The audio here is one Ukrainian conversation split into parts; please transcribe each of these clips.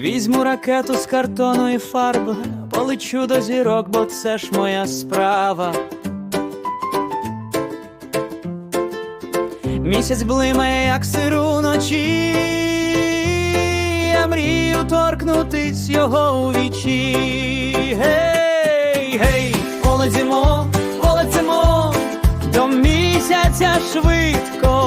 Візьму ракету з картону і фарби, полечу до зірок, бо це ж моя справа. Місяць блимає, як сир уночі. Я мрію торкнутись його у вічі. Гей, гей, полетимо, полетимо, до місяця швидко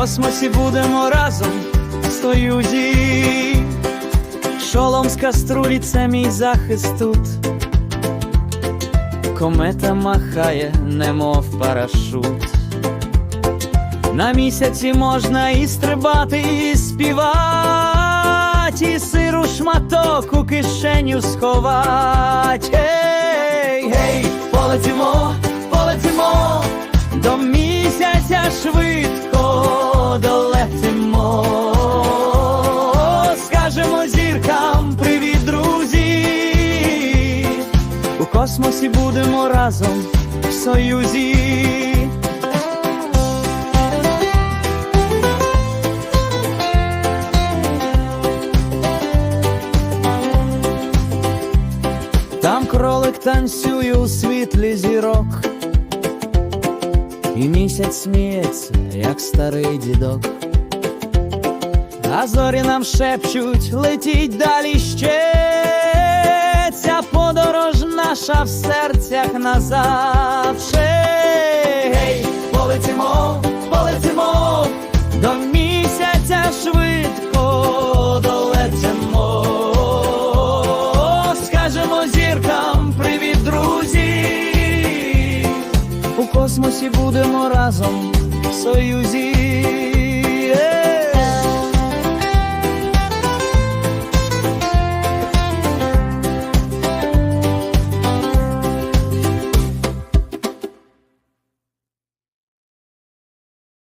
космосі будемо разом в союзі. Шолом з каструлі це мій захист тут. Комета махає, немов парашут. На місяці можна і стрибати, і співати, і сиру шматок у кишеню сховать. Космосі будемо разом в союзі. Там кролик танцює у світлі зірок, і місяць сміється, як старий дідок. А зорі нам шепчуть, летіть далі ще. Ця подорож наша в серцях назавше. Гей, полетимо, полетимо, до місяця швидко долетимо. Скажемо зіркам привіт, друзі. У космосі будемо разом в союзі.